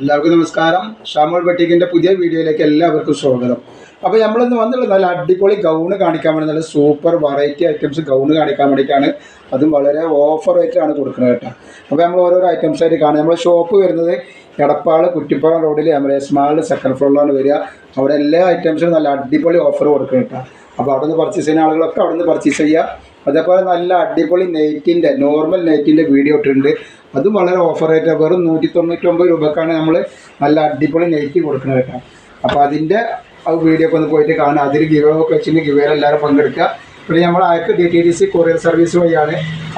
എല്ലാവർക്കും നമസ്കാരം. ഷാമോൾ ബട്ടിക്കിന്റെ പുതിയ വീഡിയോയിലേക്ക് എല്ലാവർക്കും സ്വാഗതം. അപ്പോൾ നമ്മളിന്ന് വന്നുള്ള നല്ല അടിപൊളി ഗൗണ് കാണിക്കാൻ വേണ്ടി നല്ല സൂപ്പർ വെറൈറ്റി ഐറ്റംസ് ഗൗണ് കാണിക്കാൻ വേണ്ടിയിട്ടാണ്. അതും വളരെ ഓഫർ റേറ്റിലാണ് കൊടുക്കുന്നത് കേട്ടോ. അപ്പോൾ നമ്മൾ ഓരോരോ ഐറ്റംസ് ആയിട്ട് കാണാം. നമ്മുടെ ഷോപ്പ് വരുന്നത് എടപ്പാൾ കുറ്റിപ്പുറം റോഡിൽ നമ്മുടെ സ്മാളിൽ സെക്കൻഡ് ഫ്ലോറിലാണ് വരിക. അവിടെ എല്ലാ ഐറ്റംസിനും നല്ല അടിപൊളി ഓഫർ കൊടുക്കുന്നത് കേട്ടോ. അപ്പോൾ അവിടെ നിന്ന് പർച്ചേസ് ചെയ്യുന്ന ആളുകളൊക്കെ അവിടെ നിന്ന് പർച്ചേസ് ചെയ്യുക. അതേപോലെ നല്ല അടിപൊളി നെയ്റ്റിന്റെ നോർമൽ നെയ്റ്റിന്റെ വീഡിയോ ഇട്ടിട്ടുണ്ട്. അതും വളരെ ഓഫർ ആയിട്ട് വെറും നൂറ്റി തൊണ്ണൂറ്റൊമ്പത് രൂപക്കാണ് നമ്മൾ നല്ല അടിപൊളി നെയ്റ്റ് കൊടുക്കുന്നത് കേട്ടോ. അപ്പോൾ അതിന്റെ വീഡിയോ ഒക്കെ ഒന്ന് പോയിട്ട് കാണുക. അതിൽ ഗിവേ ഒക്കെ വെച്ചിട്ട് ഗിവേയിൽ എല്ലാവരും പങ്കെടുക്കുക. പിന്നെ നമ്മൾ ആയിരത്തി D T D C courier service വഴിയാണ്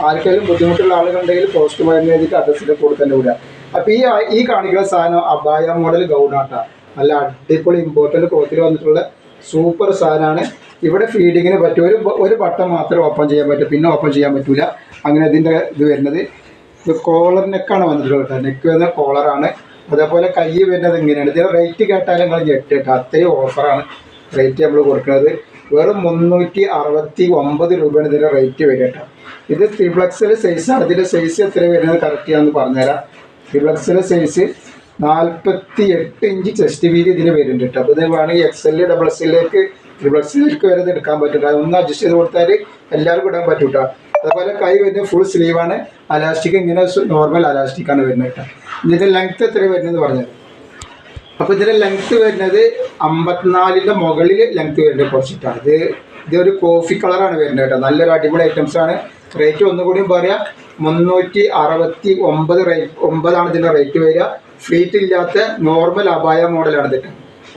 ആർക്കെങ്കിലും ബുദ്ധിമുട്ടുള്ള ആളുകളുണ്ടെങ്കിൽ പോസ്റ്റ് പോയെന്ന് എഴുതിയിട്ട് അഡ്രസ്സിൽ കൂടെ തന്നെ വിടുക. അപ്പോൾ ഈ ഈ കാണിക്കുന്ന സാധനം അബായ മോഡൽ ഗൗഡാട്ട നല്ല അടിപൊളി ഇമ്പോർട്ടന്റ് ക്ലോത്തിൽ വന്നിട്ടുള്ള സൂപ്പർ സാധനമാണ്. ഇവിടെ ഫീഡിങ്ങിന് പറ്റും ഒരു ഒരു ബട്ടൺ മാത്രമേ ഓപ്പൺ ചെയ്യാൻ പറ്റൂ. പിന്നെ ഓപ്പൺ ചെയ്യാൻ പറ്റില്ല അങ്ങനെ ഇതിന്റെ ഇത് വരുന്നത്. ഇത് കോളർ നെക്കാണ് വന്നിട്ടുള്ളത് നെക്ക് വരുന്ന കോളറാണ് അതേപോലെ കൈ വരുന്നത് ഇങ്ങനെയാണ്. ഇതിന്റെ റേറ്റ് കേട്ടാലും നിങ്ങൾ ഞെട്ട് കേട്ടോ. അത്രയും ഓഫറാണ് റേറ്റ് നമ്മൾ കൊടുക്കുന്നത്. വെറും മുന്നൂറ്റി അറുപത്തി ഒമ്പത് രൂപയാണ് ഇതിന്റെ റേറ്റ് വരിക കേട്ടോ. ഇത് ത്രിപ്ലക്സിലെ സൈസാണ് ഇതിന്റെ സൈസ് എത്ര വരുന്നത് കറക്റ്റ് ചെയ്യാമെന്ന് പറഞ്ഞുതരാം. ത്രിപ്ലക്സിലെ സൈസ് നാൽപ്പത്തി എട്ട് ഇഞ്ച് ചെസ്റ്റ് വീതി ഇതിന് വരുന്നുണ്ട് കേട്ടോ. അപ്പോൾ ഇത് വേണമെങ്കിൽ എക്സ് എൽ ഡബിൾ എസ് എക്സിലേക്ക് എസ് എക്സിലേക്ക് വരെ ഇത് എടുക്കാൻ പറ്റും കാരണം ഒന്ന് അഡ്ജസ്റ്റ് ചെയ്ത് കൊടുത്താൽ എല്ലാവർക്കും ഇടാൻ പറ്റും കേട്ടോ. അതുപോലെ കൈ വരുന്നത് ഫുൾ സ്ലീവാണ് അലാസ്റ്റിക് ഇങ്ങനെ നോർമൽ അലാസ്റ്റിക്കാണ് വരുന്നത് കേട്ടോ. ഇതിന്റെ ലെങ്ത് എത്ര വരുന്നതെന്ന് പറഞ്ഞത് അപ്പോൾ ഇതിന്റെ ലെങ്ത്ത് വരുന്നത് അമ്പത്തിനാലിന്റെ മുകളിൽ ലെങ്ത്ത് വരുന്നത് കുറച്ചിട്ടാണ്. ഇത് ഇതൊരു കോഫി കളറാണ് വരുന്നത് കേട്ടോ. നല്ലൊരു അടിപൊളി ഐറ്റംസ് ആണ്. റേറ്റ് ഒന്നുകൂടിയും പറയാം. മുന്നൂറ്റി അറുപത്തി ഒമ്പത് റേറ്റ് ഒമ്പതാണ് ഇതിന്റെ റേറ്റ് വരിക. ഫ്ലീറ്റ് ഇല്ലാത്ത നോർമൽ അപായ മോഡലാണ് ഇതിട്ട്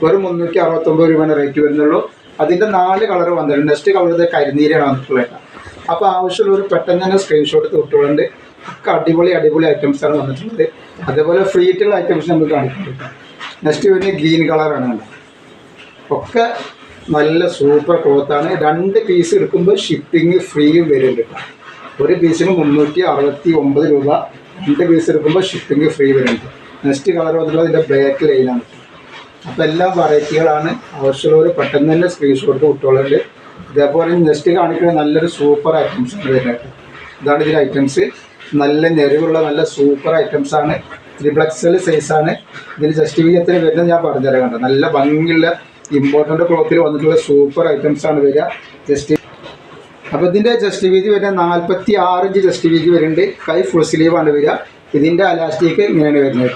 ഒരു മുന്നൂറ്റി അറുപത്തൊമ്പത് രൂപയാണ് റേറ്റ് വരുന്നുള്ളൂ. അതിന്റെ നാല് കളർ വന്നിട്ടുണ്ട്. നെക്സ്റ്റ് കളർ ഇത് കരിനീരാണ് വന്നിട്ടുള്ളത് അപ്പോൾ ആവശ്യമുള്ളവർ പെട്ടെന്ന് തന്നെ സ്ക്രീൻഷോട്ട് തൊട്ടുകൊണ്ട് ഒക്കെ അടിപൊളി അടിപൊളി ഐറ്റംസ് ആണ് വന്നിട്ടുള്ളത്. അതേപോലെ ഫ്ലീറ്റുള്ള ഐറ്റംസ് നമ്മൾ കാണിക്കുന്നുണ്ട് നെക്സ്റ്റ് വരുന്നത് ഗ്രീൻ കളറാണ് കണ്ടോ ഒക്കെ നല്ല സൂപ്പർ ക്ലോത്താണ് രണ്ട് പീസ് എടുക്കുമ്പോൾ ഷിപ്പിംഗ് ഫ്രീയും വരുന്നുണ്ട് ഒരു പീസിന് മുന്നൂറ്റി അറുപത്തി ഒമ്പത് രൂപ. രണ്ട് പീസ് എടുക്കുമ്പോൾ ഷിപ്പിംഗ് ഫ്രീ വരുന്നുണ്ട് നെക്സ്റ്റ് കളർ വന്നിട്ടുള്ളത് ഇതിന്റെ ബ്ലാക്ക് ലൈനാണ് അപ്പോൾ എല്ലാ വെറൈറ്റികളാണ് ആവശ്യമുള്ളവർ പെട്ടെന്ന് തന്നെ സ്ക്രീൻഷോട്ട് കുട്ടികളുണ്ട് ഇതേപോലെ നെക്സ്റ്റ് കാണിക്കുന്ന നല്ലൊരു സൂപ്പർ ഐറ്റംസ് ആണ് വരുന്നത് ഇതാണ് ഇതിന്റെ ഐറ്റംസ് നല്ല നിരവുള്ള നല്ല സൂപ്പർ ഐറ്റംസ് ആണ്. ത്രിബിൾ എക്സൽ സൈസാണ് ഇതിന് ജസ്റ്റ് എത്ര വരുന്നത് ഞാൻ പറഞ്ഞുതരാം കണ്ടോ നല്ല ഭംഗിയുള്ള ഇമ്പോർട്ടന്റ് ക്ലോത്തിൽ വന്നിട്ടുള്ള സൂപ്പർ ഐറ്റംസ് ആണ് വരിക. ജസ്റ്റ് അപ്പോൾ ഇതിന്റെ ജസ്റ്റ് വീതി വരുന്നത് നാൽപ്പത്തി ആറ് ഇഞ്ച് ജസ്റ്റ് വീതി വരുന്നുണ്ട്. കൈ ഫുൾ സ്ലീവാണ് വരിക. ഇതിന്റെ അലാസ്റ്റിക് ഇങ്ങനെയാണ് വരുന്നത്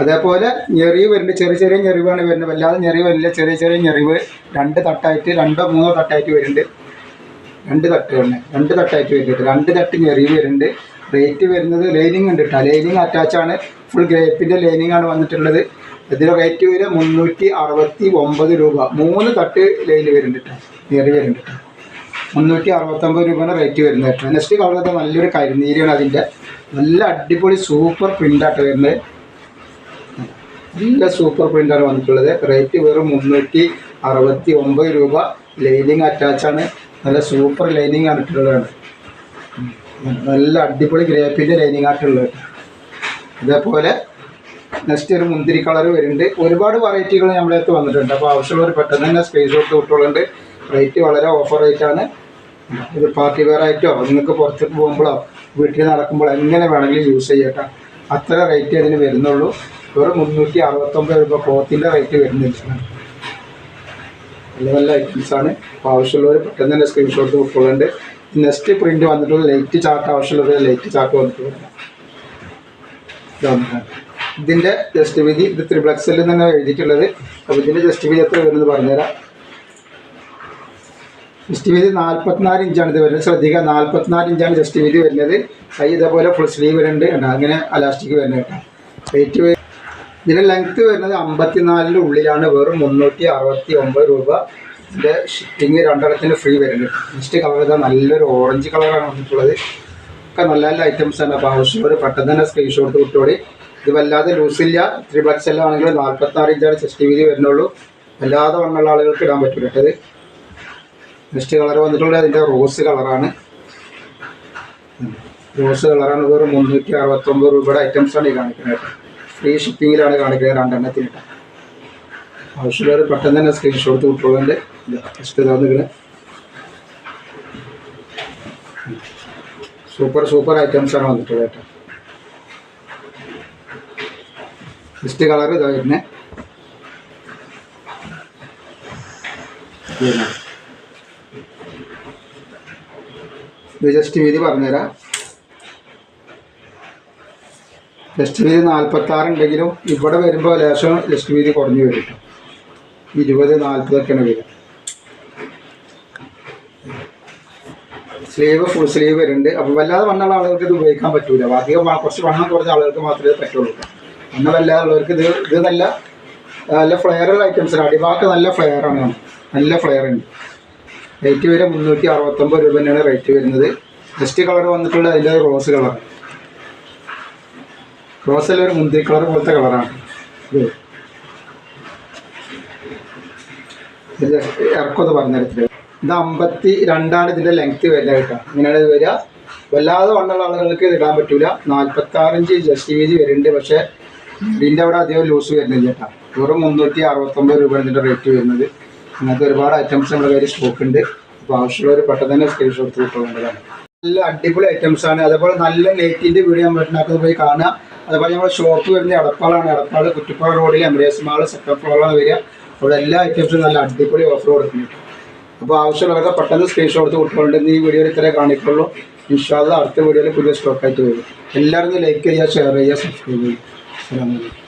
അതേപോലെ ഞെറിവ് വരുന്നത് ചെറിയ ചെറിയ ഞെറിവാണ് വരുന്നത്. വല്ലാതെ ഞെറിവ് വരില്ല. ചെറിയ ചെറിയ ഞെറിവ് രണ്ട് തട്ടായിട്ട് രണ്ടോ മൂന്നോ തട്ടായിട്ട് വരുന്നുണ്ട്. രണ്ട് തട്ട് തന്നെ. രണ്ട് തട്ടായിട്ട് വരുന്നുണ്ട് രണ്ട് തട്ട് ഞെറിവ് വരുന്നുണ്ട്. റേറ്റ് വരുന്നത് ലൈനിങ് ഉണ്ട് കേട്ടോ. ലൈനിങ് അറ്റാച്ച് ആണ്. ഫുൾ ഗ്രേപ്പിന്റെ ലൈനിങ് ആണ് വന്നിട്ടുള്ളത്. ഇതിന് റേറ്റ് വരെ മുന്നൂറ്റി അറുപത്തി ഒമ്പത് രൂപ. മൂന്ന് തട്ട് ലൈന് വരുന്നുണ്ട് കേട്ടോ. ഞെറി വരുന്നുണ്ട് കേട്ടോ. മുന്നൂറ്റി അറുപത്തൊമ്പത് രൂപയുടെ റേറ്റ് വരുന്നത് നെക്സ്റ്റ് കളറൊക്കെ നല്ലൊരു കരിനീരാണ് അതിന്റെ. നല്ല അടിപൊളി സൂപ്പർ പ്രിന്റായിട്ട് വരുന്നത്. നല്ല സൂപ്പർ പ്രിന്റാണ് വന്നിട്ടുള്ളത്. റേറ്റ് വെറും മുന്നൂറ്റി അറുപത്തി ഒമ്പത് രൂപ ലൈനിങ് അറ്റാച്ചാണ് നല്ല സൂപ്പർ ലൈനിങ് ആയിട്ടുള്ളതാണ് നല്ല അടിപൊളി ഗ്രേപ്പിന്റെ ലൈനിങ് ആയിട്ടുള്ളത്. അതേപോലെ നെക്സ്റ്റ് ഒരു മുന്തിരി കളർ വരുന്നുണ്ട്. ഒരുപാട് വെറൈറ്റികൾ നമ്മളെ അടുത്ത് വന്നിട്ടുണ്ട്. അപ്പോൾ ആവശ്യമുള്ളവർ പെട്ടെന്ന് തന്നെ സ്ക്രീൻഷോട്ട് വിട്ടുള്ളുണ്ട് റേറ്റ് വളരെ ഓഫർ റേറ്റാണ് ഇത് പാർട്ടി വെയർ ആയിട്ടോ നിങ്ങൾക്ക് പുറത്തേക്ക് പോകുമ്പോഴോ വീട്ടിൽ നടക്കുമ്പോൾ എങ്ങനെ വേണമെങ്കിലും യൂസ് ചെയ്യട്ടെ. അത്ര റേറ്റ് അതിന് വരുന്നുള്ളൂ. വെറും മുന്നൂറ്റി അറുപത്തൊമ്പത് രൂപ ക്ലോത്തിന്റെ റേറ്റ് വരുന്നില്ല നല്ല നല്ല ഐറ്റംസ് ആണ്. അപ്പോൾ ആവശ്യമുള്ളവർ പെട്ടെന്ന് തന്നെ സ്ക്രീൻഷോട്ട് ഉൾക്കൊള്ളുന്നുണ്ട് നെക്സ്റ്റ് പ്രിന്റ് വന്നിട്ടുള്ള ലൈറ്റ് ചാർട്ട് ആവശ്യമുള്ളവർ ലൈറ്റ് ചാർട്ട് വന്നിട്ടുണ്ട് ഇതിന്റെ ജസ്റ്റ് വിധി ഇത് ത്രിപ്ലക്സിൽ തന്നെ എഴുതിയിട്ടുള്ളത്. അപ്പോൾ ഇതിന്റെ ജസ്റ്റ് വിധി എത്ര വരുന്നത് പറഞ്ഞുതരാം. ജസ്റ്റ് വീതി നാൽപ്പത്തിനാല് ഇഞ്ചാണ് ഇത് വരുന്നത്. ശ്രദ്ധിക്കുക നാൽപ്പത്തിനാല് ഇഞ്ചാണ് ജസ്റ്റ് വീതി വരുന്നത്. കൈ ഇതേപോലെ ഫുൾ സ്ലീവ് വരുന്നുണ്ട് കേട്ടോ. അങ്ങനെ അലാസ്റ്റിക് വരുന്നത് കേട്ടോ. റേറ്റ് ഇതിന്റെ ഇതിന്റെ ലെങ്ത് വരുന്നത് അമ്പത്തിനാലിന്റെ ഉള്ളിലാണ്. വെറും മുന്നൂറ്റി അറുപത്തി ഒമ്പത് രൂപ. ഇതിന്റെ ഷിപ്പിംഗ് രണ്ടെണ്ണത്തിന് ഫ്രീ വരുന്നുണ്ട് നെക്സ്റ്റ് കളർ ഇതാ നല്ലൊരു ഓറഞ്ച് കളറാണ് വന്നിട്ടുള്ളത്. ഒക്കെ നല്ല നല്ല ഐറ്റംസ് ആണ്. അപ്പോൾ ആവശ്യമുള്ളവർ പെട്ടെന്ന് തന്നെ സ്ക്രീൻഷോട്ട് വിട്ടോളി ഇത് വല്ലാതെ ലൂസില്ല ബ്ലക്സ് എല്ലാം ആണെങ്കിൽ നാൽപ്പത്തി ആറ് ഇഞ്ചാണ് ചെസ്റ്റ് വീതി വരുന്നുള്ളൂ. വല്ലാതെ വണ്ണുള്ള ആളുകൾക്ക് ഇടാൻ പറ്റില്ല കേട്ടത് നെക്സ്റ്റ് കളർ വന്നിട്ടുള്ളത് അതിന്റെ റോസ് കളറാണ്. റോസ് കളറാണ്. വെറും മുന്നൂറ്റി അറുപത്തൊമ്പത് രൂപയുടെ ഐറ്റംസ് ആണ് ഈ കാണിക്കുന്നത് ഫ്രീ ഷിപ്പിങ്ങിലാണ് കാണിക്കുന്നത്. രണ്ടെണ്ണത്തിന് ആവശ്യമുള്ളവർ പെട്ടെന്ന് തന്നെ സ്ക്രീൻഷോട്ട് വിട്ടോളുണ്ട്. ഇതാണ് ഇങ്ങനെ സൂപ്പർ സൂപ്പർ ഐറ്റംസ് ആണ് വന്നിട്ടുള്ളത് കേട്ടോ. ഫസ്റ്റ് കളർ ഇതാ വരുന്നത് ഇത് ജസ്റ്റ് വീതി പറഞ്ഞുതരാം. ജസ്റ്റ് വീതി നാൽപ്പത്തി ആറ് ഉണ്ടെങ്കിലും ഇവിടെ വരുമ്പോൾ ലേശം ജസ്റ്റ് വീതി കുറഞ്ഞു വരും. ഇരുപത് നാൽപ്പതൊക്കെയാണ് വരും സ്ലീവ് ഫുൾ സ്ലീവ് വരുന്നുണ്ട്. അപ്പോൾ വല്ലാതെ വണ്ണുള്ള ആളുകൾക്ക് ഇത് ഉപയോഗിക്കാൻ പറ്റൂല. അധികം കുറച്ച് വണ്ണം കുറഞ്ഞ ആളുകൾക്ക് മാത്രമേ പറ്റുള്ളൂ വണ്ണം വല്ലാതെ ഉള്ളവർക്ക് ഇത് ഇത് നല്ല നല്ല ഫ്ലെയറുള്ള ഐറ്റംസാണ് അടിഭാഗത്ത് നല്ല ഫ്ലെയർ ആണ്. നല്ല ഫ്ലെയർ ഉണ്ട്. റേറ്റ് വരെ മുന്നൂറ്റി അറുപത്തൊമ്പത് രൂപ തന്നെയാണ് റേറ്റ് വരുന്നത്. ജസ്റ്റ് കളർ വന്നിട്ടുള്ളത് അതിന്റെ റോസ് കളറാണ് റോസിൽ ഒരു മുന്തിരി കളർ പോലത്തെ കളറാണ് ഇത്. ഇറക്കമൊന്ന് പറഞ്ഞെടുത്തിട്ട് ഇത് അമ്പത്തി രണ്ടാണ് ഇതിന്റെ ലെങ്ത് വരുന്നത് കേട്ടോ. ഇങ്ങനെയാണ് ഇത് വരിക. വല്ലാതെ വണ്ണുള്ള ആളുകൾക്ക് ഇത് ഇടാൻ പറ്റൂല. നാൽപ്പത്തി ആറിഞ്ച് ജസ്റ്റ് വീതി വരുന്നുണ്ട്. പക്ഷേ ഇതിന്റെ അവിടെ അധികം ലൂസ് വരുന്നില്ല കേട്ടോ. വെറും മുന്നൂറ്റി അറുപത്തൊമ്പത് രൂപ ഇതിന്റെ റേറ്റ് വരുന്നത്. അങ്ങനത്തെ ഒരുപാട് ഐറ്റംസ് നമ്മുടെ കയ്യിൽ സ്റ്റോക്ക് ഉണ്ട്. അപ്പോൾ ആവശ്യമുള്ളവർ പെട്ടെന്ന് തന്നെ സ്ക്രീൻഷോട്ട് കിട്ടുന്നതാണ് നല്ല അടിപൊളി ഐറ്റംസ് ആണ്. അതേപോലെ നല്ല നെറ്റിന്റെ വീഡിയോ നമ്മൾ ഉണ്ടാക്കുന്നത് പോയി കാണുക. അതേപോലെ നമ്മുടെ ഷോപ്പ് വരുന്ന എടപ്പാളാണ്. എടപ്പാൾ കുറ്റിപ്പാട് റോഡിൽ എംബ്രേസ് മാൾ സെക്കൻഡ് ഫ്ലോറിലാണ് വരിക. അവിടെ എല്ലാ ഐറ്റംസും നല്ല അടിപൊളി ഓഫർ കൊടുക്കുന്നുണ്ട്. അപ്പോൾ ആവശ്യമുള്ളവർക്ക് പെട്ടെന്ന് സ്ക്രീൻഷോട്ട് എടുത്ത് കൊടുത്തോണ്ട് ഈ വീഡിയോയിൽ ഇത്രേ കാണിക്കുള്ളൂ. ഇൻഷാല്ല അടുത്ത വീഡിയോയിൽ പുതിയ സ്റ്റോക്കായിട്ട് വരും. എല്ലാവരും ലൈക്ക് ചെയ്യുക ഷെയർ ചെയ്യുക സബ്സ്ക്രൈബ് ചെയ്യുക. അസ്സാം അലൈക്കും.